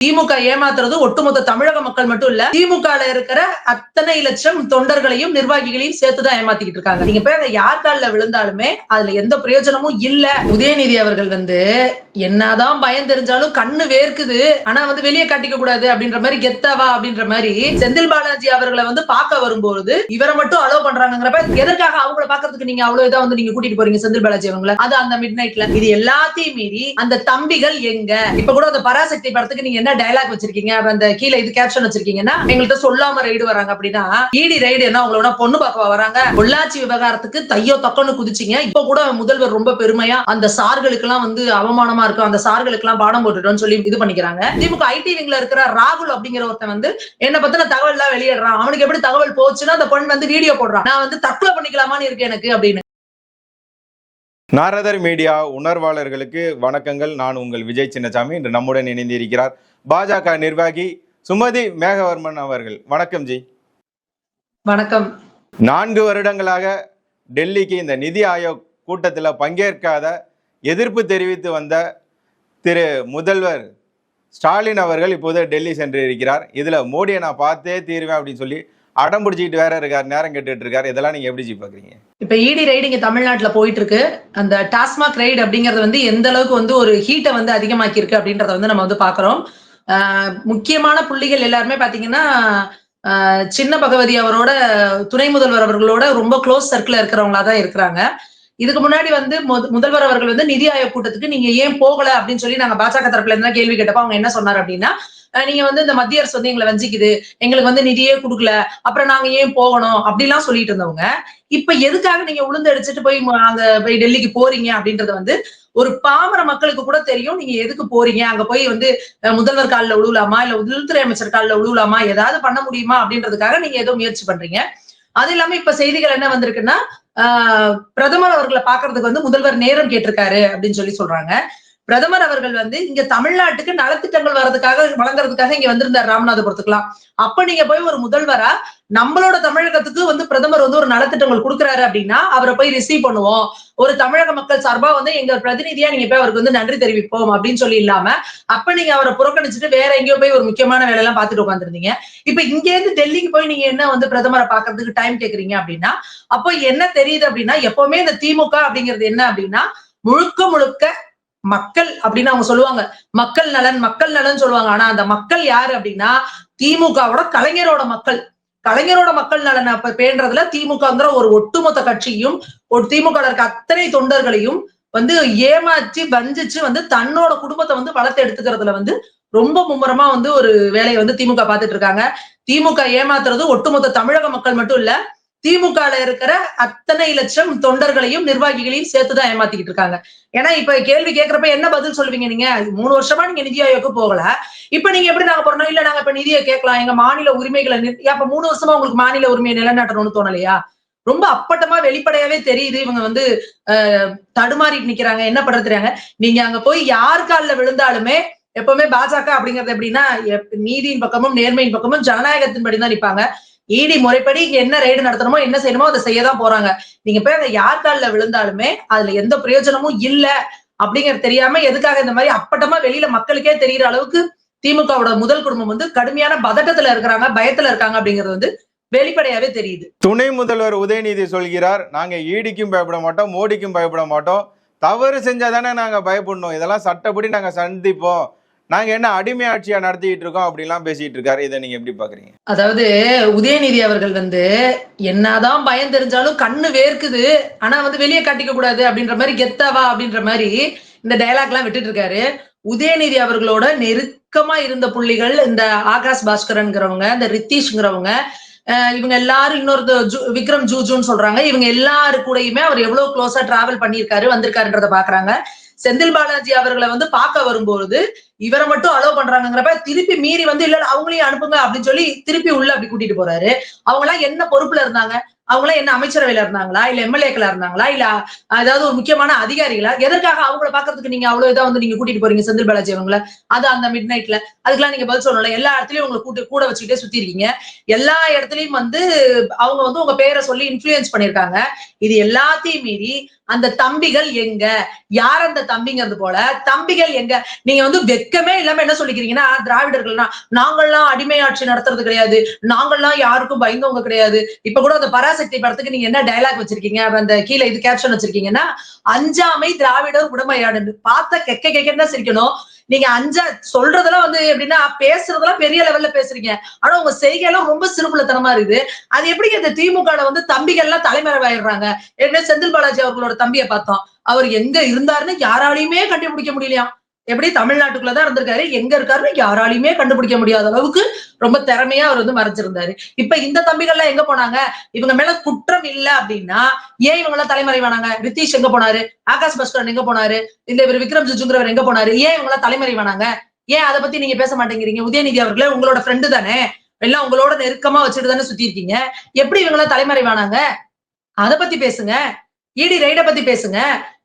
திமுக ஏமாத்துறது ஒட்டுமொத்த தமிழக மக்கள் மட்டும் இல்ல திமுக இருக்கிற அத்தனை லட்சம் தொண்டர்களையும் நிர்வாகிகளையும் சேர்த்துதான் ஏமாத்திக்கிட்டு இருக்காங்க. நீங்க பேர் யார் காலில் விழுந்தாலுமே அதுல எந்த பிரயோஜனமும் இல்ல. உதயநிதி அவர்கள் வந்து என்னதான் பயம் தெரிஞ்சாலும் கண்ணு வேர்க்குது. ஆனா வந்து வெளியே காட்டிக்க கூடாது அப்படின்ற மாதிரி கெத்தவா அப்படின்ற மாதிரி செந்தில் பாலாஜி அவர்களை வந்து பார்க்க வரும்போது இவரை மட்டும் அலோவ் பண்றாங்கிறப்ப எதற்காக அவங்கள பாக்குறதுக்கு நீங்க அவ்வளவு இதா வந்து நீங்க கூட்டிட்டு போறீங்க செந்தில் பாலாஜி அவங்கள? அது அந்த மிட் நைட்ல இது எல்லாத்தையும் மீறி அந்த தம்பிகள் எங்க? இப்ப கூட அந்த பராசக்தி படத்துக்கு நீங்க என்ன டயலாக் வச்சிருக்கீங்க? அப்ப அந்த கீழே இது கேப்ஷன் வச்சிருக்கீங்கன்னா எங்கள்கிட்ட சொல்லாம ரைடு வராங்க அப்படின்னா ஈடி ரைடு என்ன உங்களோட பொண்ணு பார்க்க வராங்க? பொள்ளாச்சி விவகாரத்துக்கு தையோ தக்கன்னு குதிச்சிங்க. இப்ப கூட முதல்வர் ரொம்ப பெருமையா அந்த சார்களுக்கு எல்லாம் வந்து அவமானமா இருக்கும் அந்த சார்களுக்கு எல்லாம் பாடம் போட்டுட்டோம்னு சொல்லி இது பண்ணிக்கிறாங்க. திமுக ஐடி விங்ல இருக்கிற ராகுல் அப்படிங்கிற ஒருத்தன் வந்து என்ன பத்தின தகவல் எல்லாம் வெளியிடுறான். அவனுக்கு எப்படி தகவல் போச்சுன்னா அந்த பொண்ணு வந்து வீடியோ போடுறான். நான் வந்து தற்கொலை பண்ணிக்கலாமான்னு இருக்கு எனக்கு அப்படின்னு. நாரதர் மீடியா உணர்வாளர்களுக்கு வணக்கங்கள். நான் உங்கள் விஜய் சின்னசாமி. இன்று நம்முடன் இணைந்திருக்கிறார் பாஜக நிர்வாகி சுமதி மேகவர்மன் அவர்கள். வணக்கம் ஜி. வணக்கம். நான்கு வருடங்களாக டெல்லிக்கு இந்த நிதி ஆயோக் கூட்டத்தில் பங்கேற்காத எதிர்ப்பு தெரிவித்து வந்த திரு முதல்வர் ஸ்டாலின் அவர்கள் இப்போது டெல்லி சென்று இருக்கிறார் இதில் மோடியை நான் பார்த்தே தீருவேன் அப்படின்னு சொல்லி அடம் பிடிச்சிக்கிட்டு வேற இருக்கார் நேரம் கேட்டுட்டு இருக்கார். இதெல்லாம் நீங்க எப்படி ஜி பார்க்குறீங்க இப்ப இடி ரைடு இங்க தமிழ்நாட்டுல போயிட்டு இருக்கு அந்த டாஸ்மாக் ரைடு அப்படிங்கறது வந்து எந்த அளவுக்கு வந்து ஒரு ஹீட்டை வந்து அதிகமாக்கி இருக்கு அப்படின்றத வந்து நம்ம வந்து பாக்குறோம். ஆஹ் முக்கியமான புள்ளிகள் எல்லாருமே பாத்தீங்கன்னா ஆஹ் சின்ன பகவதி அவரோட துணை முதல்வர் அவர்களோட ரொம்ப க்ளோஸ் சர்க்கிள் இருக்கிறவங்களா தான் இருக்கிறாங்க. இதுக்கு முன்னாடி வந்து முதல்வர் அவர்கள் வந்து நிதி ஆயோக் கூட்டத்துக்கு நீங்க ஏன் போகல அப்படின்னு சொல்லி நாங்க பாஜக தரப்புல இருந்தா கேள்வி கேட்டப்ப அவங்க என்ன சொன்னார் அப்படின்னா நீங்க வந்து இந்த மத்திய அரசு வந்து எங்களை வஞ்சிக்குது எங்களுக்கு வந்து நிதியே கொடுக்கல அப்புறம் நாங்க ஏன் போகணும் அப்படிலாம் சொல்லிட்டு இருந்தவங்க இப்ப எதுக்காக நீங்க உளுந்து அடிச்சுட்டு போய் அங்க போய் டெல்லிக்கு போறீங்க அப்படின்றது வந்து ஒரு பாமர மக்களுக்கு கூட தெரியும் நீங்க எதுக்கு போறீங்க அங்க போய் வந்து முதல்வர் காலில் உழுவலாமா இல்ல உள்துறை அமைச்சர் காலில் உழுவலாமா ஏதாவது பண்ண முடியுமா அப்படின்றதுக்காக நீங்க ஏதோ முயற்சி பண்றீங்க. அது இல்லாம இப்ப செய்திகள் என்ன வந்திருக்குன்னா ஆஹ், பிரதமர் அவர்களை பாக்குறதுக்கு வந்து முதல்வர் நேரம் கேட்டிருக்காரு அப்படின்னு சொல்லி சொல்றாங்க. பிரதமர் அவர்கள் வந்து இங்க தமிழ்நாட்டுக்கு நலத்திட்டங்கள் வர்றதுக்காக வழங்குறதுக்காக இங்க வந்திருந்தார் ராமநாதபுரத்துக்குலாம் அப்ப நீங்க போய் ஒரு முதல்வரா நம்மளோட தமிழகத்துக்கு வந்து பிரதமர் வந்து ஒரு நலத்திட்டங்கள் கொடுக்குறாரு அப்படின்னா அவரை போய் ரிசீவ் பண்ணுவோம். ஒரு தமிழக மக்கள் சார்பா வந்து எங்க பிரதிநிதியா நீங்க போய் அவருக்கு வந்து நன்றி தெரிவிப்போம் அப்படின்னு சொல்லி இல்லாம அப்ப நீங்க அவரை புறக்கணிச்சுட்டு வேற எங்கேயோ போய் ஒரு முக்கியமான வேலையெல்லாம் பாத்துட்டு உட்காந்துருந்தீங்க இப்ப இங்க இருந்து டெல்லிக்கு போய் நீங்க என்ன வந்து பிரதமரை பாக்குறதுக்கு டைம் கேக்குறீங்க அப்படின்னா அப்போ என்ன தெரியுது அப்படின்னா எப்பவுமே இந்த திமுக அப்படிங்கிறது என்ன அப்படின்னா முழுக்க முழுக்க மக்கள் அப்படின்னு அவங்க சொல்லுவாங்க. மக்கள் நலன் மக்கள் நலன் சொல்லுவாங்க. ஆனா அந்த மக்கள் யாரு அப்படின்னா திமுகவோட கலைஞரோட மக்கள். கலைஞரோட மக்கள் நலனை அப்ப பேன்றதுல திமுகங்கிற ஒரு ஒட்டுமொத்த கட்சியும் ஒரு திமுக இருக்க அத்தனை தொண்டர்களையும் வந்து ஏமாற்றி வஞ்சிச்சு வந்து தன்னோட குடும்பத்தை வந்து வளர்த்து எடுத்துக்கிறதுல வந்து ரொம்ப மும்முரமா வந்து ஒரு வேலையை வந்து திமுக பார்த்துட்டு இருக்காங்க. திமுக ஏமாத்துறது ஒட்டுமொத்த தமிழக மக்கள் மட்டும் இல்ல திமுக இருக்கிற அத்தனை லட்சம் தொண்டர்களையும் நிர்வாகிகளையும் சேர்த்துதான் ஏமாத்திக்கிட்டு இருக்காங்க. ஏன்னா இப்ப கேள்வி கேட்கறப்ப என்ன பதில் சொல்லுவீங்க நீங்க? மூணு வருஷமா நீங்க நிதி ஆயோக்கு போகல. இப்ப நீங்க எப்படி நாங்க போறோம்? இல்ல நாங்க இப்ப நிதியை கேட்கலாம். எங்க மாநில உரிமைகளை அப்ப மூணு வருஷமா உங்களுக்கு மாநில உரிமையை நிலைநாட்டணும்னு தோணலையா? ரொம்ப அப்பட்டமா வெளிப்படையாவே தெரியுது. இவங்க வந்து அஹ், தடுமாறிட்டு நிக்கிறாங்க. என்ன பண்றது தெரியாங்க. நீங்க அங்க போய் யார் காலில் விழுந்தாலுமே எப்பவுமே பாஜக அப்படிங்கிறது எப்படின்னா எப்- நீதியின் பக்கமும் நேர்மையின் பக்கமும் ஜனநாயகத்தின் படி தான் நிப்பாங்க. ஈடி முறைப்படி என்ன ரைடு நடத்தணுமோ என்ன செய்யணுமோ அதை செய்யதான் போறாங்க. நீங்க போய் அதை யார் காலில் விழுந்தாலுமே அதுல எந்த பிரயோஜனமும் இல்ல அப்படிங்கிறது தெரியாம எதுக்காக இந்த மாதிரி அப்பட்டமா வெளியில மக்களுக்கே தெரியற அளவுக்கு திமுகவோட முதல் குடும்பம் வந்து கடுமையான பதட்டத்துல இருக்கிறாங்க பயத்துல இருக்காங்க அப்படிங்கிறது வந்து வெளிப்படையாவே தெரியுது. துணை முதல்வர் உதயநிதி சொல்கிறார் நாங்க ஈடிக்கும் பயப்பட மாட்டோம் மோடிக்கும் பயப்பட மாட்டோம். தவறு செஞ்சாதானே நாங்க பயப்படணும். இதெல்லாம் சட்டப்படி நாங்க சந்திப்போம். நாங்க என்ன அடிமை ஆட்சியா நடத்திட்டு இருக்கோம் அப்படிலாம் பேசிட்டு இருக்காரு. இதை நீங்க எப்படி பாக்குறீங்க? அதாவது உதயநிதி அவர்கள் வந்து என்னதான் பயம் தெரிஞ்சாலும் கண்ணு வேர்க்குது. ஆனா வந்து வெளியே காட்டிக்க கூடாது அப்படின்ற மாதிரி கெத்தாவா அப்படின்ற மாதிரி இந்த டயலாக் எல்லாம் விட்டுட்டு இருக்காரு. உதயநிதி அவர்களோட நெருக்கமா இருந்த புள்ளிகள் இந்த ஆகாஷ் பாஸ்கரன்ங்கிறவங்க இந்த ரித்தீஷ்ங்கிறவங்க இவங்க எல்லாரும் இன்னொரு ஜூ- விக்ரம் ஜூஜுன்னு சொல்றாங்க. இவங்க எல்லாரு கூடயுமே அவர் எவ்வளவு க்ளோஸா டிராவல் பண்ணியிருக்காரு வந்திருக்காருன்றத பாக்குறாங்க. செந்தில் பாலாஜி அவர்களை வந்து பார்க்க வரும்போது இவரை மட்டும் அலோவ் பண்றாங்கிறப்ப திருப்பி மீறி வந்து இல்ல அவங்களையும் அனுப்புங்க அப்படின்னு சொல்லி திருப்பி உள்ள அப்படி கூட்டிட்டு போறாரு. அவங்க எல்லாம் என்ன பொறுப்புல இருந்தாங்க? அவங்க எல்லாம் என்ன அமைச்சரவையில இருந்தாங்களா? இல்ல எம்எல்ஏக்களா இருந்தாங்களா? இல்ல ஏதாவது ஒரு முக்கியமான அதிகாரிகளா? எதற்காக அவங்கள பாக்குறதுக்கு நீங்க அவ்வளவு இதா வந்து நீங்க கூட்டிட்டு போறீங்க செந்தில் பாலாஜி அவங்கள? அது அந்த மிட் நைட்ல அதுக்கெல்லாம் நீங்க பதில் சொல்லல எல்லா இடத்துலயும் உங்களை கூட்டு கூட வச்சுக்கிட்டே சுத்தி இருக்கீங்க. எல்லா இடத்துலயும் வந்து அவங்க வந்து உங்க பேரை சொல்லி இன்ஃபுளுயன்ஸ் பண்ணிருக்காங்க இது எல்லாத்தையும் மீறி அந்த தம்பிகள் எங்க? யார் அந்த தம்பிங்கிறது போல? தம்பிகள் எங்க? நீங்க வந்து வெக்கமே இல்லாம என்ன சொல்லிக்கிறீங்கன்னா திராவிடர்கள்னா நாங்கள்லாம் அடிமை ஆட்சி நடத்துறது கிடையாது. நாங்கள்லாம் யாருக்கும் பயந்தவங்க கிடையாது. இப்ப கூட அந்த பராசக்தி படத்துக்கு நீங்க என்ன டயலாக் வச்சிருக்கீங்க? அந்த கீழே இது கேப்ஷன் வச்சிருக்கீங்கன்னா அஞ்சாமை திராவிடர் உடமையாடு பார்த்த கெக்க கெக்கன்னு தான் சிரிக்கணும். நீங்க அஞ்சா சொல்றதெல்லாம் வந்து எப்படின்னா பேசுறதெல்லாம் பெரிய லெவல்ல பேசுறீங்க. ஆனா உங்க செய்கையெல்லாம் ரொம்ப சிறுபுலத்தனமா இருக்குது. அது எப்படி இந்த திமுக வந்து தம்பிகள் எல்லாம் தலைமறைவாயிடுறாங்க? ஏற்கனவே செந்தில் பாலாஜி அவர்களோட தம்பியை பார்த்தோம். அவர் எங்க இருந்தாருன்னு யாராலையுமே கண்டுபிடிக்க முடியலையாம். எப்படி தமிழ்நாட்டுக்குள்ளதான் இருந்திருக்காரு எங்க இருக்காருன்னு யாராலையுமே கண்டுபிடிக்க முடியாத அளவுக்கு ரொம்ப திறமையா அவர் வந்து மறைச்சிருந்தாரு இப்ப இந்த தம்பிகள்லாம் எங்க போனாங்க? இவங்க மேல குற்றம் இல்ல அப்படின்னா ஏன் இவங்க எல்லாம் தலைமறைவானாங்க? ரித்தீஷ் எங்க போனாரு? ஆகாஷ் பாஸ்கரன் எங்க போனாரு? இந்த இவர் விக்ரம் ஜுஜுங்கிறவர் எங்க போனாரு? ஏன் இவங்க எல்லாம் தலைமறைவானாங்க? ஏன் அதை பத்தி நீங்க பேச மாட்டேங்கிறீங்க? உதயநிதி அவர்களே உங்களோட ஃப்ரெண்டு தானே. எல்லாம் உங்களோட நெருக்கமா வச்சுட்டு தானே சுத்தி இருக்கீங்க எப்படி இவங்க எல்லாம் தலைமறைவானாங்க? அதை பத்தி பேசுங்க. இடி ரைட பத்தி பேசுங்க.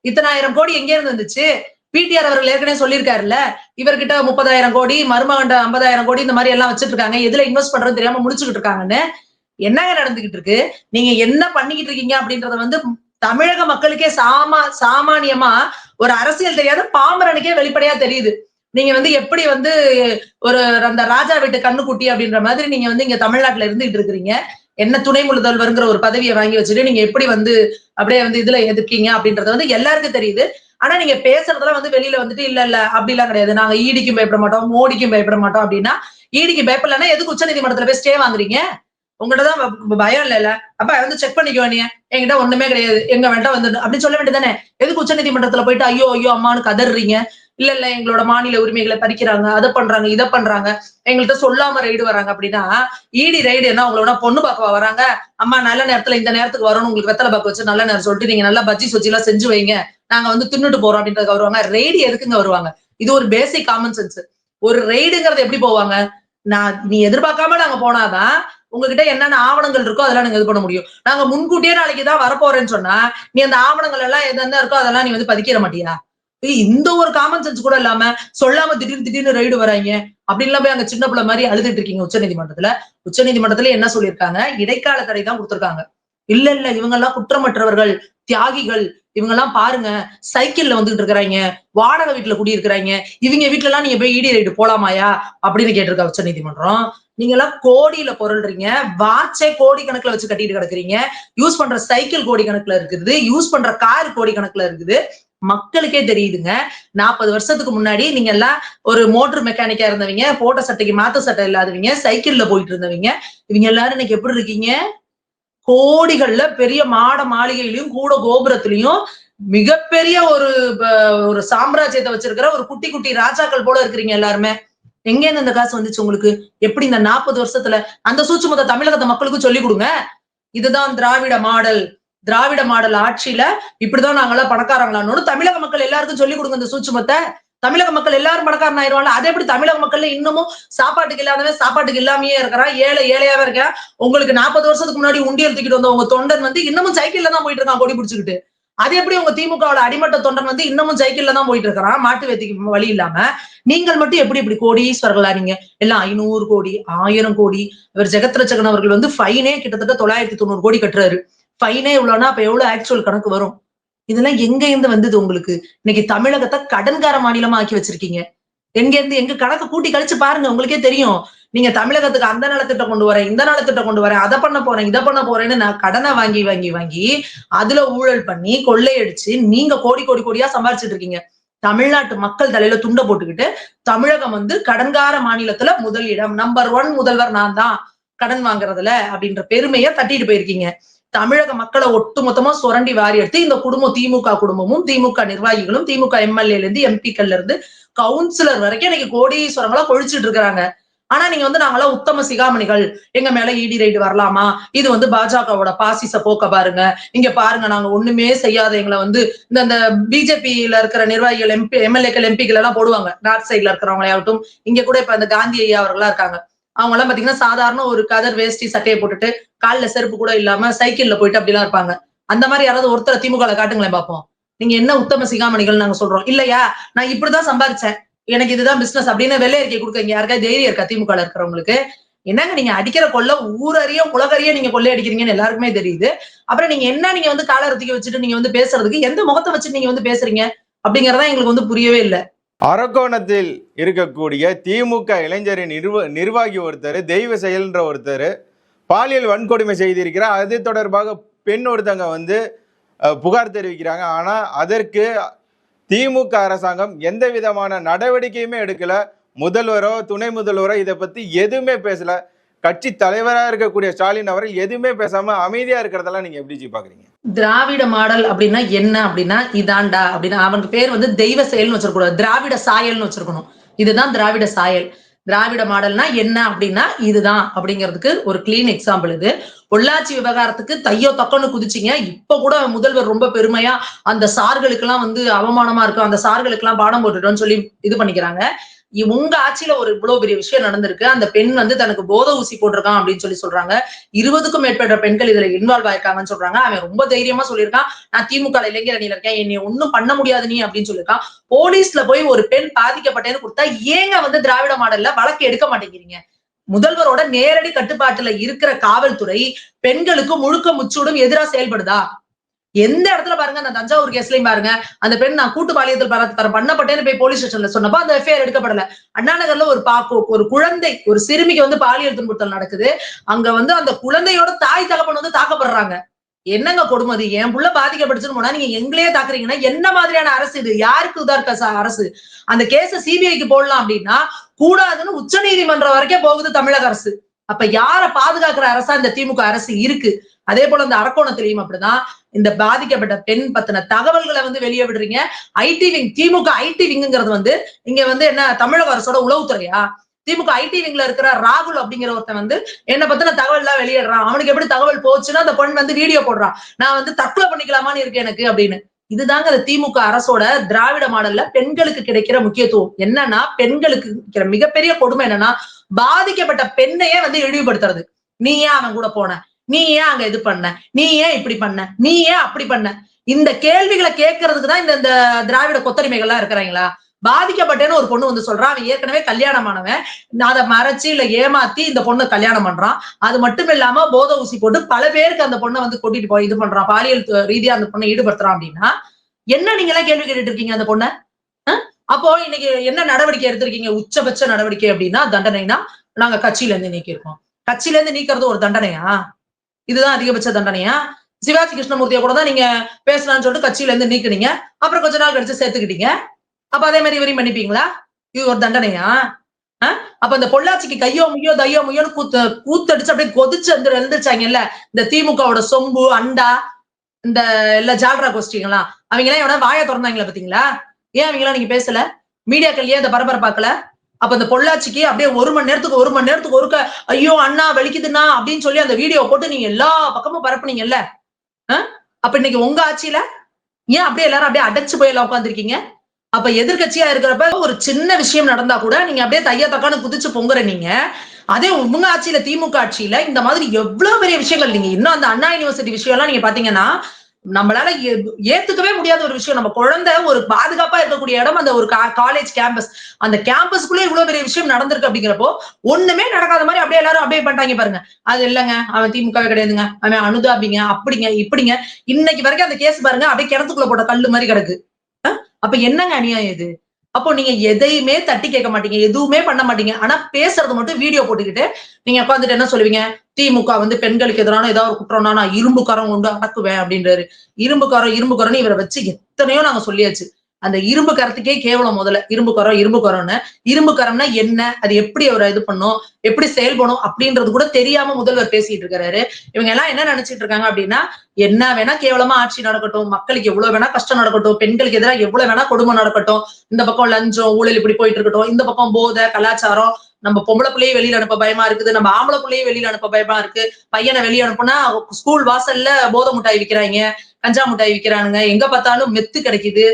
இத்தனாயிரம் கோடி எங்க இருந்து வந்துச்சு? பிடிஆர் அவர்கள் ஏற்கனவே சொல்லியிருக்காருல்ல இவர்கிட்ட முப்பதாயிரம் கோடி மருமகண்ட ஐம்பதாயிரம் கோடி இந்த மாதிரி எல்லாம் வச்சிட்டு இருக்காங்க எதுல இன்வெஸ்ட் பண்றது தெரியாம முடிச்சுக்கிட்டு இருக்காங்கன்னு என்னங்க நடந்துகிட்டு இருக்கு? நீங்க என்ன பண்ணிக்கிட்டு இருக்கீங்க அப்படின்றத வந்து தமிழக மக்களுக்கே சாமா சாமானியமா ஒரு அரசியல் தெரியாத பாமரனுக்கே வெளிப்படையா தெரியுது. நீங்க வந்து எப்படி வந்து ஒரு அந்த ராஜா வீட்டு கண்ணுக்குட்டி அப்படின்ற மாதிரி நீங்க வந்து இங்க தமிழ்நாட்டுல இருந்துகிட்டு இருக்கிறீங்க. என்ன துணை முதல்வருங்கிற ஒரு பதவியை வாங்கி வச்சுட்டு நீங்க எப்படி வந்து அப்படியே வந்து இதுல எதிர்க்கீங்க அப்படின்றது வந்து எல்லாருக்கும் தெரியுது. ஆனா நீங்க பேசுறதெல்லாம் வந்து வெளியில வந்துட்டு இல்ல இல்ல அப்படிலாம் கிடையாது. நாங்க ஈடிக்கும் பயப்பட மாட்டோம் மோடிக்கும் பயப்பட மாட்டோம். அப்படின்னா ஈடிக்கு பயப்படலன்னா எதுக்கு உச்ச நீதிமன்றத்துல போய் ஸ்டே வாங்குறீங்க? உங்கள்ட்ட தான் பயம் இல்ல இல்ல. அப்ப வந்து செக் பண்ணிக்கோ நீ. என்கிட்ட ஒண்ணுமே கிடையாது. எங்க வேண்டாம் வந்து அப்படின்னு சொல்ல வேண்டியதானே எதுக்கு உச்ச நீதிமன்றத்துல போயிட்டு ஐயோ ஐயோ அம்மான்னு கதறீங்க. இல்ல இல்ல எங்களோட மாநில உரிமைகளை பறிக்கிறாங்க. அதை பண்றாங்க இதை பண்றாங்க. எங்கள்கிட்ட சொல்லாம ரைடு வராங்க. அப்படின்னா ஈடி ரைடு என்ன? உங்களோட பொண்ணு பார்க்க வராங்க? அம்மா நல்ல நேரத்துல இந்த நேரத்துக்கு வரணும். உங்களுக்கு வெத்தலை பாக்க வச்சு நல்ல நேரம் சொல்லிட்டு நீங்க நல்லா பஜ்ஜி சொச்சி எல்லாம் செஞ்சு வைங்க. நாங்க வந்து தின்னுட்டு போறோம் அப்படின்றதுக்கு வருவாங்க. ரெய்டு எதுக்குங்க வருவாங்க? இது ஒரு பேசிக் காமன் சென்ஸ் ஒரு ரெய்டுங்கிறது எப்படி போவாங்க? நான் நீ எதிர்பார்க்காம நாங்க போனாதான் உங்ககிட்ட என்னென்ன ஆவணங்கள் இருக்கோ அதெல்லாம் நீங்க இது பண்ண முடியும். நாங்க முன்கூட்டியே நாளைக்கு தான் வரப்போறேன்னு சொன்னா நீ அந்த ஆவணங்கள் எல்லாம் எதென்ன இருக்கோ அதெல்லாம் நீ வந்து பதிக்கிற மாட்டியா? இந்த ஒரு காமன் சென்ஸ் கூட இல்லாம சொல்லாம திடீர்னு திடீர்னு ரைடு வராங்க. அப்படின்லாம் போய் அங்க சின்ன பிள்ளை மாதிரி அழுதுட்டு இருக்கீங்க உச்சநீதிமன்றத்துல. உச்சநீதிமன்றத்துல என்ன சொல்லியிருக்காங்க? இடைக்கால தடை தான் கொடுத்திருக்காங்க. இல்ல இல்ல இவங்க எல்லாம் குற்றமற்றவர்கள் தியாகிகள் இவங்க எல்லாம் பாருங்க சைக்கிள்ல வந்துட்டு இருக்கிறாங்க வாடகை வீட்டுல குடியிருக்கிறாங்க இவங்க வீட்டுல எல்லாம் நீங்க போய் இடி ரைடு போலாமாயா? அப்படின்னு கேட்டிருக்கா உச்ச நீதிமன்றம் நீங்க எல்லாம் கோடியில பொருள்றீங்க வாட்சே கோடி கணக்குல வச்சு கட்டிட்டு கிடக்குறீங்க. யூஸ் பண்ற சைக்கிள் கோடி கணக்குல இருக்குது யூஸ் பண்ற கார் கோடி கணக்குல இருக்குது. மக்களுக்கே தெரியுதுங்க. நாற்பது வருஷத்துக்கு முன்னாடி நீங்க எல்லாம் ஒரு மோட்டர் மெக்கானிக்கா இருந்தவங்க போட்ட சட்டைக்கு மாத்த சட்டை இல்லாதவங்க சைக்கிள்ல போயிட்டு இருந்தவங்க இவங்க எல்லாரும் இன்னைக்கு எப்படி இருக்கீங்க? கோடிகள்ல பெரிய மாட மாளிகையிலையும் கூட கோபுரத்திலையும் மிகப்பெரிய ஒரு ஒரு சாம்ராஜ்யத்தை வச்சிருக்கிற ஒரு குட்டி குட்டி ராஜாக்கள் போல இருக்கிறீங்க எல்லாருமே. எங்க இருந்து இந்த காசு வந்துச்சு உங்களுக்கு? எப்படி இந்த நாற்பது வருஷத்துல அந்த சூட்சுமத்தை தமிழகத்தை மக்களுக்கு சொல்லி கொடுங்க. இதுதான் திராவிட மாடல். திராவிட மாடல் ஆட்சியில இப்படிதான் நாங்கெல்லாம் பணக்காரங்களான்னு தமிழக மக்கள் எல்லாருக்கும் சொல்லி கொடுங்க இந்த சூட்சுமத்தை தமிழக மக்கள் எல்லாரும் பணக்காரன் ஆயிருவாங்க. அதே எப்படி தமிழக மக்கள்ல இன்னமும் சாப்பாட்டுக்கு இல்லாதவன் சாப்பாட்டுக்கு இல்லாமயே இருக்கிறான். ஏழை ஏழையாவே இருக்கிறான் உங்களுக்கு நாற்பது வருஷத்துக்கு முன்னாடி உண்டியல் தூக்கிட்டு வந்த உங்க தொண்டன் வந்து இன்னமும் சைக்கிள்ல தான் போயிட்டு இருக்கான் கொடி பிடிச்சிக்கிட்டு. அது எப்படி உங்க திமுகவோட அடிமட்ட தொண்டன் வந்து இன்னமும் சைக்கிள்ல தான் போயிட்டு இருக்கிறான். மாட்டு வேத்திக்கு வழி இல்லாம நீங்கள் மட்டும் எப்படி இப்படி கோடீஸ்வரர்களா நீங்க? எல்லாம் ஐநூறு கோடி ஆயிரம் கோடி. இவர் ஜெகத்ரச்சகன் அவர்கள் வந்து ஃபைனே கிட்டத்தட்ட தொள்ளாயிரத்தி தொண்ணூறு கோடி கட்டுறாரு. ஃபைனே இவ்வளவுனா அப்ப எவ்வளவு ஆக்சுவல் கணக்கு வரும்? இதெல்லாம் எங்க இருந்து வந்தது உங்களுக்கு? இன்னைக்கு தமிழகத்தை கடன்கார மாநிலமா ஆக்கி வச்சிருக்கீங்க. எங்க இருந்து எங்க கணக்கு கூட்டி கழிச்சு பாருங்க உங்களுக்கே தெரியும். நீங்க தமிழகத்துக்கு அந்த நலத்திட்டம் கொண்டு வரேன் இந்த நலத்திட்டம் கொண்டு வரேன் அதை பண்ண போறேன் இதை பண்ண போறேன்னு நான் கடனை வாங்கி வாங்கி வாங்கி அதுல ஊழல் பண்ணி கொள்ளையடிச்சு நீங்க கோடி கோடி கோடியா சம்பாரிச்சிட்டு இருக்கீங்க. தமிழ்நாட்டு மக்கள் தலையில துண்டை போட்டுக்கிட்டு தமிழகம் வந்து கடன்கார மாநிலத்துல முதல் இடம் நம்பர் ஒன் முதல்வர் நான் தான் கடன் வாங்குறதுல அப்படின்ற பெருமையை தட்டிட்டு போயிருக்கீங்க. தமிழக மக்களை ஒட்டுமொத்தமா சுரண்டி வாரி எடுத்து இந்த குடும்பம் திமுக குடும்பமும் திமுக நிர்வாகிகளும் திமுக எம்எல்ஏல இருந்து எம்பிக்கள்ல இருந்து கவுன்சிலர் வரைக்கும் இன்னைக்கு கோடீஸ்வரங்களா கொழிச்சிட்டு இருக்கிறாங்க. ஆனா நீங்க வந்து நாங்களாம் உத்தம சிகாமணிகள். எங்க மேல இடி ரைடு வரலாமா? இது வந்து பாஜகவோட பாசிச போக்க பாருங்க. இங்க பாருங்க நாங்க ஒண்ணுமே செய்யாத எங்களை வந்து இந்த இந்த பிஜேபியில இருக்கிற நிர்வாகிகள் எம்பி எம்எல்ஏக்கள் எம்பிக்கள் எல்லாம் போடுவாங்க. நார்த் சைட்ல இருக்கிறவங்களையாகட்டும் இங்க கூட இப்ப இந்த காந்தி ஐயா அவர்களா இருக்காங்க. அவங்க எல்லாம் பாத்தீங்கன்னா சாதாரண ஒரு கதர் வேஷ்டி சட்டையை போட்டுட்டு காலில் செருப்பு கூட இல்லாம சைக்கிள்ல போயிட்டு அப்படிலாம் இருப்பாங்க. அந்த மாதிரி யாராவது ஒருத்தர் திமுக காட்டுங்களேன் பார்ப்போம் நீங்க என்ன உத்தம சிகாமணிகள் நாங்க சொல்றோம். இல்லையா? நான் இப்படிதான் சம்பாதிச்சேன் எனக்கு இதுதான் பிசினஸ் அப்படின்னு வெள்ளை அறிக்கை கொடுக்குறீங்க யாருக்கா தைரியம் இருக்கா திமுக இருக்கிறவங்களுக்கு? என்னங்க நீங்க அடிக்கிற கொள்ள ஊரறிய உலகறிய நீங்க கொள்ளை அடிக்கிறீங்கன்னு எல்லாருக்குமே தெரியுது. அப்புறம் நீங்க என்ன நீங்க வந்து காலரத்துக்கு வச்சுட்டு நீங்க வந்து பேசுறதுக்கு எந்த முகத்தை வச்சு நீங்க வந்து பேசுறீங்க? அப்படிங்கறதா எங்களுக்கு வந்து புரியவே இல்லை. அரக்கோணத்தில் இருக்கக்கூடிய திமுக இளைஞரின் நிர்வ நிர்வாகி ஒருத்தர் தெய்வ செயல்ன்ற ஒருத்தர் பாலியல் வன்கொடுமை செய்திருக்கிறார். அது தொடர்பாக பெண் ஒருத்தங்க வந்து புகார் தெரிவிக்கிறாங்க. ஆனால் அதற்கு திமுக அரசாங்கம் எந்த விதமான நடவடிக்கையுமே எடுக்கலை. முதல்வரோ துணை முதல்வரோ இதை பற்றி எதுவுமே பேசலை. கட்சி தலைவராக இருக்கக்கூடிய ஸ்டாலின் அவர்கள் எதுவுமே பேசாம அமைதியா இருக்கிறதெல்லாம் நீங்க எப்படி ஜி பாக்குறீங்க? திராவிட மாடல் அப்படின்னா என்ன அப்படின்னா இதாண்டா அப்படின்னா. அவனுக்கு பேர் வந்து தெய்வ செயல்னு வச்சிருக்கூடாது திராவிட சாயல்னு வச்சிருக்கணும். இதுதான் திராவிட சாயல். திராவிட மாடல்னா என்ன அப்படின்னா இதுதான் அப்படிங்கிறதுக்கு ஒரு கிளீன் எக்ஸாம்பிள் இது. பொள்ளாச்சி விவகாரத்துக்கு தையோ தக்கன்னு குதிச்சிங்க. இப்ப கூட முதல்வர் ரொம்ப பெருமையா அந்த சார்களுக்கு எல்லாம் வந்து அவமானமா இருக்கும். அந்த சார்களுக்கு எல்லாம் பாடம் போட்டுட்டோம்னு சொல்லி இது பண்ணிக்கிறாங்க. உங்க ஆட்சியில ஒரு இவ்வளவு பெரிய விஷயம் நடந்திருக்கு. அந்த பெண் வந்து தனக்கு போத ஊசி போட்டிருக்கான் அப்படின்னு சொல்லி சொல்றாங்க. இருபதுக்கும் மேற்பட்ட பெண்கள் இதுல இன்வால்வ் ஆயிருக்காங்கன்னு சொல்றாங்க. அவன் ரொம்ப தைரியமா சொல்லியிருக்கான். நான் திமுக இளைஞர் அணியில இருக்கேன். என்னை ஒண்ணும் பண்ண முடியாது நீ அப்படின்னு சொல்லியிருக்கான். போலீஸ்ல போய் ஒரு பெண் பாதிக்கப்பட்டேன்னு கொடுத்தா ஏங்க வந்து திராவிட மாடல்ல வழக்கு எடுக்க மாட்டேங்கிறீங்க? முதல்வரோட நேரடி கட்டுப்பாட்டுல இருக்கிற காவல்துறை பெண்களுக்கு முழுக்க முச்சூடும் எதிரா செயல்படுதா? எந்த இடத்துல பாருங்க அந்த தஞ்சாவூர் கேஸ்லயும் பாருங்க அந்த பெண் நான் கூட்டு பாலியத்தில் பண்ணப்பட்டேன்னு போய் போலீஸ் ஸ்டேஷன்ல சொன்னப்போ அந்த எஃப்ஐஆர் எடுக்கப்படல. அண்ணா நகர்ல ஒரு பாக்கு ஒரு குழந்தை ஒரு சிறுமிக்கு வந்து பாலியல் துன்புறுத்தல் நடக்குது. அங்க வந்து அந்த குழந்தையோட தாய் தகப்பன் வந்து தாக்கப்படுறாங்க. என்னங்க கொடுமதி என் புள்ள பாதிக்கப்பட்டுச்சுன்னு போனா நீங்க எங்களையே தாக்குறீங்கன்னா என்ன மாதிரியான அரசு இது? யாருக்கு உதார்க்க அரசு? அந்த கேஸ சிபிஐக்கு போடலாம் அப்படின்னா கூடாதுன்னு உச்ச நீதிமன்றம் வரைக்கும் போகுது தமிழக அரசு. அப்ப யார பாதுகாக்கிற அரசா இந்த திமுக அரசு இருக்கு? அதே போல இந்த அரக்கோணத்திலையும் அப்படிதான் இந்த பாதிக்கப்பட்ட பெண் பத்தின தகவல்களை வந்து வெளியே விடுறீங்க. ஐடி விங் திமுக ஐடி விங்கிறது வந்து இங்க வந்து என்ன தமிழக அரசோட உளவுத்துறையா திமுக ஐடி விங்ல இருக்கிற ராகுல் அப்படிங்கிற ஒருத்தன் வந்து என்ன பத்தின தகவல் எல்லாம் வெளியிடுறான். அவனுக்கு எப்படி தகவல் போச்சுன்னா அந்த பொண்ணு வந்து வீடியோ போடுறான். நான் வந்து தற்கொலை பண்ணிக்கலாமான்னு இருக்கேன் எனக்கு அப்படின்னு. இதுதாங்க அந்த திமுக அரசோட திராவிட மாடல்ல பெண்களுக்கு கிடைக்கிற முக்கியத்துவம். என்னன்னா பெண்களுக்கு இருக்கிற மிகப்பெரிய கொடுமை என்னன்னா பாதிக்கப்பட்ட பெண்ணையே வந்து இழிவுபடுத்துறது. நீ ஏன் அவன் கூட போன? நீ ஏன் அங்க இது பண்ண? நீ ஏன் இப்படி பண்ண? நீ ஏன் அப்படி பண்ண? இந்த கேள்விகளை கேட்கறதுக்கு தான் இந்த இந்த திராவிட கொத்தடிமைகள்லாம் இருக்கிறாங்களா? பாதிக்கப்பட்டேன்னு ஒரு பொண்ணு வந்து சொல்றான் அவன் ஏற்கனவே கல்யாணமானவன். நான் அதை மறைச்சு இல்ல ஏமாத்தி இந்த பொண்ணை கல்யாணம் பண்றான். அது மட்டும் இல்லாம போத ஊசி போட்டு பல பேருக்கு அந்த பொண்ணை வந்து கூட்டிட்டு போய் இது பண்றான். பாலியல் ரீதியா அந்த பொண்ணை ஈடுபடுத்துறான் அப்படின்னா என்ன நீங்க எல்லாம் கேள்வி கேட்டுட்டு இருக்கீங்க அந்த பொண்ணை? அப்போ இன்னைக்கு என்ன நடவடிக்கை எடுத்திருக்கீங்க? உச்சபட்ச நடவடிக்கை அப்படின்னா தண்டனைனா நாங்க கட்சியில இருந்து நீக்கியிருக்கோம். கட்சியில இருந்து நீக்கிறது ஒரு தண்டனையா? இதுதான் அதிகபட்ச தண்டனையா? சிவாஜி கிருஷ்ணமூர்த்தியை கூட தான் நீங்க பேசலாம்னு சொல்லிட்டு கட்சியில இருந்து நீக்கினீங்க. அப்புறம் கொஞ்ச நாள் கழிச்சு சேர்த்துக்கிட்டீங்க. அப்ப அதே மாதிரி இவரையும் பண்ணிப்பீங்களா இது ஒரு தண்டனையா? அப்ப இந்த பொள்ளாச்சிக்கு கையோ முய்யோ தையோ முயோன்னு கூத்து கூத்தடிச்சு அப்படியே கொதிச்சு வந்து எழுந்திருச்சாங்கல்ல? இந்த திமுகவோட சொம்பு அண்டா இந்த எல்லா ஜால்ரா கோஷ்டிங்களாம் அவங்க எல்லாம் வாயை திறந்தாங்களா பாத்தீங்களா? ஏன் அவங்க எல்லாம் நீங்க பேசல? மீடியாக்கள் ஏன் இந்த பரபரப்பாக்கல? அப்ப இந்த பொள்ளாச்சிக்கு அப்படியே ஒரு மணி நேரத்துக்கு ஒரு மணி நேரத்துக்கு ஒருக்க ஐயோ அண்ணா வலிக்குதுண்ணா அப்படின்னு சொல்லி அந்த வீடியோ போட்டு நீங்க எல்லா பக்கமும் பரப்புனீங்கல்ல? அப்ப இன்னைக்கு உங்க ஆட்சியில ஏன் அப்படியே எல்லாரும் அப்படியே அடைச்சு போய் எல்லாம் உட்காந்துருக்கீங்க அப்ப எதிர்க்கட்சியா இருக்கிறப்ப ஒரு சின்ன விஷயம் நடந்தா கூட நீங்க அப்படியே தையா தக்கான்னு குதிச்சு பொங்குற நீங்க அதே உங்க ஆட்சியில திமுக ஆட்சியில இந்த மாதிரி எவ்வளவு பெரிய விஷயங்கள் நீங்க இன்னும் அந்த அண்ணா யூனிவர்சிட்டி விஷயம் எல்லாம் நீங்க பாத்தீங்கன்னா நம்மளால ஏ- ஏத்துக்கவே முடியாத ஒரு விஷயம். நம்ம குழந்தை ஒரு பாதுகாப்பா இருக்கக்கூடிய இடம் அந்த ஒரு காலேஜ் கேம்பஸ் அந்த கேம்பஸ்க்குள்ளே இவ்வளவு பெரிய விஷயம் நடந்திருக்கு அப்படிங்கிறப்போ ஒண்ணுமே நடக்காத மாதிரி அப்படியே எல்லாரும் அப்படியே பண்ணிட்டாங்க பாருங்க. அது இல்லைங்க. அவன் திமுகவே கிடையாதுங்க. அவன் அனுதாபிங்க அப்படிங்க இப்படிங்க. இன்னைக்கு வரைக்கும் அந்த கேஸ் பாருங்க அப்படியே கிணத்துக்குள்ள போட்ட கல்லு மாதிரி கிடக்கு. அப்ப என்னங்க அநியாயம் இது? அப்போ நீங்க எதையுமே தட்டி கேட்க மாட்டீங்க எதுவுமே பண்ண மாட்டீங்க. ஆனா பேசுறது மட்டும் வீடியோ போட்டுக்கிட்டு நீங்க உட்காந்துட்டு என்ன சொல்லுவீங்க? திமுக வந்து பெண்களுக்கு எதிரான ஏதாவது ஒரு குற்றம்னா நான் இரும்புக்காரன் கொண்டு அடக்குவேன் அப்படின்றாரு. இரும்புக்காரன் இரும்புக்காரன் இவரை வச்சு எத்தனையோ நாங்க சொல்லியாச்சு. அந்த இரும்பு கரத்துக்கே கேவலம் முதல்ல. இரும்பு கரம் இரும்பு கரம்னு. இரும்பு கரம்னா என்ன? அது எப்படி அவரை இது பண்ணும்? எப்படி செயல்படும்? அப்படின்றது கூட தெரியாம முதல்வர் பேசிட்டு இருக்காரு. இவங்க எல்லாம் என்ன நினைச்சிட்டு இருக்காங்க அப்படின்னா என்ன வேணா கேவலமா ஆட்சி நடக்கட்டும் மக்களுக்கு எவ்வளவு வேணா கஷ்டம் நடக்கட்டும் பெண்களுக்கு எதிராக எவ்வளவு வேணா கொடுமை நடக்கட்டும் இந்த பக்கம் லஞ்சம் ஊழல் இப்படி போயிட்டு இருக்கட்டும் இந்த பக்கம் போதை கலாச்சாரம் நம்ம பொம்பளை பிள்ளையே வெளியில அனுப்ப பயமா இருக்குது நம்ம ஆம்பளை பிள்ளையே வெளியில அனுப்ப பயமா இருக்கு பையனை வெளிய அனுப்புனா ஸ்கூல் வாசல்ல போதை முட்டாய் விற்கிறாங்க கஞ்சா முட்டாய் விக்கிறானுங்க. எங்க பார்த்தாலும் மெத்து கிடைக்குது.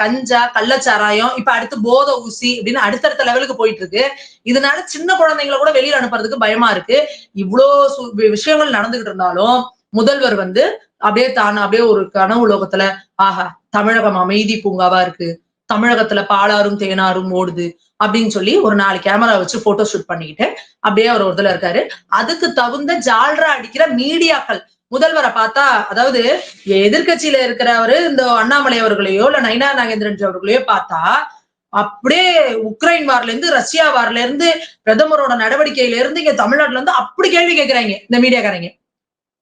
கஞ்சா கள்ளச்சாராயம் இப்ப அடுத்து போதை ஊசி அப்படின்னு அடுத்தடுத்த லெவலுக்கு போயிட்டு இருக்கு இதனால சின்ன குழந்தைங்களை கூட வெளியில அனுப்புறதுக்கு பயமா இருக்கு. இவ்வளோ விஷயங்கள் நடந்துகிட்டு இருந்தாலும் முதல்வர் வந்து அப்படியே தான் அப்படியே ஒரு கனவு உலோகத்துல ஆஹா தமிழகம் அமைதி பூங்காவா இருக்கு. தமிழகத்துல பாலாறும் தேனாரும் ஓடுது அப்படின்னு சொல்லி ஒரு நாலு கேமரா வச்சு போட்டோ ஷூட் பண்ணிக்கிட்டு அப்படியே அவர் ஒரு இதுல இருக்காரு. அதுக்கு தகுந்த ஜால்ரா அடிக்கிற மீடியாக்கள் முதல்வரை பார்த்தா அதாவது எதிர்க்கட்சியில இருக்கிறவரு இந்த அண்ணாமலை அவர்களையோ இல்ல நைனா நாகேந்திரன் அவர்களையோ பார்த்தா அப்படியே உக்ரைன் வார்ல இருந்து ரஷ்யா வார்ல இருந்து பிரதமரோட நடவடிக்கையில இருந்து இங்க தமிழ்நாட்டுல இருந்து அப்படி கேள்வி கேட்கறாங்க இந்த மீடியாக்காரங்க.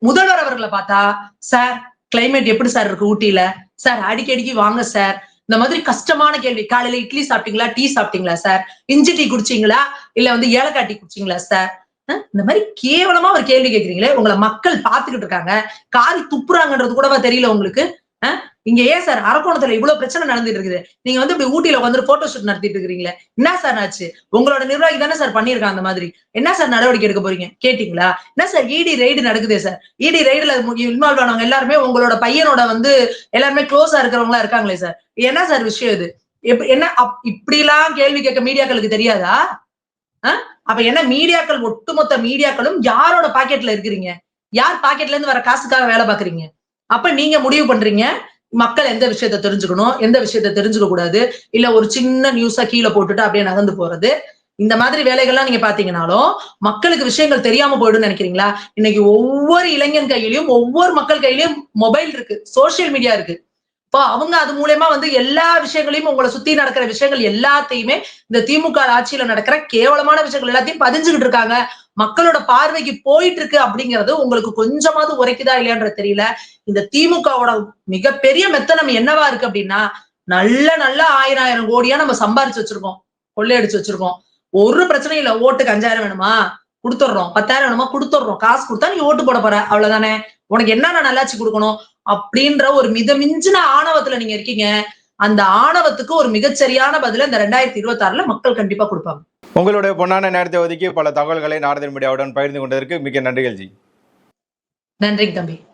முதல்வர் அவர்களை பார்த்தா சார் கிளைமேட் எப்படி சார் இருக்கு ஊட்டியில? சார் அடிக்கடிக்கு வாங்க சார். இந்த மாதிரி கஷ்டமான கேள்வி. காலையில இட்லி சாப்பிட்டீங்களா? டீ சாப்பிட்டீங்களா சார்? இஞ்சி டீ குடிச்சீங்களா? இல்ல வந்து ஏலக்காய் டீ குடிச்சீங்களா சார்? இந்த மாதிரி கேவலமா ஒரு கேள்வி கேட்கறீங்களே உங்களை மக்கள் பாத்துக்கிட்டு இருக்காங்க காரி துப்புறாங்கன்றது கூடவா தெரியல உங்களுக்கு? இங்க ஏன் சார் அரக்கோணத்துல இவ்வளவு பிரச்சனை நடந்துட்டு இருக்குது? நீங்க வந்து இப்படி ஊட்டியில உட்காந்து போட்டோ ஷூட் நடத்திட்டு இருக்கீங்களே என்ன சார் ஆச்சு? உங்களோட நிர்வாகி தானே சார் பண்ணிருக்காங்க அந்த மாதிரி. என்ன சார் நடவடிக்கை எடுக்க போறீங்க? கேட்டீங்களா? என்ன சார் இடி ரைடு நடக்குதே சார்? இடி ரைடுல இன்வால்வ் ஆனவங்க எல்லாருமே உங்களோட பையனோட வந்து எல்லாருமே க்ளோஸா இருக்கிறவங்களா இருக்காங்களே சார்? என்ன சார் விஷயம் இது? எப்படி என்ன அப்- எல்லாம் கேள்வி கேட்க மீடியாக்களுக்கு தெரியாதா? அப்ப என்ன மீடியாக்கள் ஒட்டுமொத்த மீடியாக்களும் யாரோட பாக்கெட்ல இருக்கிறீங்க? யார் பாக்கெட்ல இருந்து வர காசுக்காக வேலை பாக்குறீங்க அப்ப நீங்க முடிவு பண்றீங்க மக்கள் எந்த விஷயத்த தெரிஞ்சுக்கணும் எந்த விஷயத்த தெரிஞ்சுக்க கூடாது இல்ல ஒரு சின்ன நியூஸா கீழே போட்டுட்டு அப்படியே நகர்ந்து போறது. இந்த மாதிரி வேலைகள்லாம் நீங்க பாத்தீங்கன்னாலும் மக்களுக்கு விஷயங்கள் தெரியாம போயிடும்னு நினைக்கிறீங்களா? இன்னைக்கு ஒவ்வொரு இளைஞன் கையிலயும் ஒவ்வொரு மக்கள் கையிலயும் மொபைல் இருக்கு சோஷியல் மீடியா இருக்கு. இப்போ அவங்க அது மூலயமா வந்து எல்லா விஷயங்களையும் உங்களை சுத்தி நடக்கிற விஷயங்கள் எல்லாத்தையுமே இந்த திமுக ஆட்சியில நடக்கிற கேவலமான விஷயங்கள் எல்லாத்தையும் பதிஞ்சுக்கிட்டு இருக்காங்க. மக்களோட பார்வைக்கு போயிட்டு இருக்கு அப்படிங்கிறது உங்களுக்கு கொஞ்சமாவது உரைக்குதா இல்லையான்றது தெரியல. இந்த திமுகவோட மிகப்பெரிய மெத்தனம் என்னவா இருக்கு அப்படின்னா நல்ல நல்ல ஆயிரம் ஆயிரம் கோடியா நம்ம சம்பாரிச்சு வச்சிருக்கோம். கொள்ளையடிச்சு வச்சிருக்கோம். ஒரு பிரச்சனையும் இல்ல. ஓட்டுக்கு அஞ்சாயிரம் வேணுமா? கொடுத்துட்றோம். பத்தாயிரம் வேணுமா? கொடுத்துட்றோம். காசு கொடுத்தா நீ ஓட்டு போட போற. அவ்வளவுதானே? உனக்கு என்னென்ன நல்லாச்சு கொடுக்கணும்? அப்படின்ற ஒரு மிதமிஞ்சின ஆணவத்துல நீங்க இருக்கீங்க. அந்த ஆணவத்துக்கு ஒரு மிகச்சரியான பதில இந்த ரெண்டாயிரத்தி இருபத்தி ஆறுல மக்கள் கண்டிப்பா கொடுப்பாங்க. உங்களுடைய பொன்னான நேரத்தை ஒதுக்கி பல தகவல்களை நாரதன் மீடியாவுடன் பகிர்ந்து கொண்டதற்கு மிக்க நன்றிகள் ஜி. நன்றிங்க தம்பி.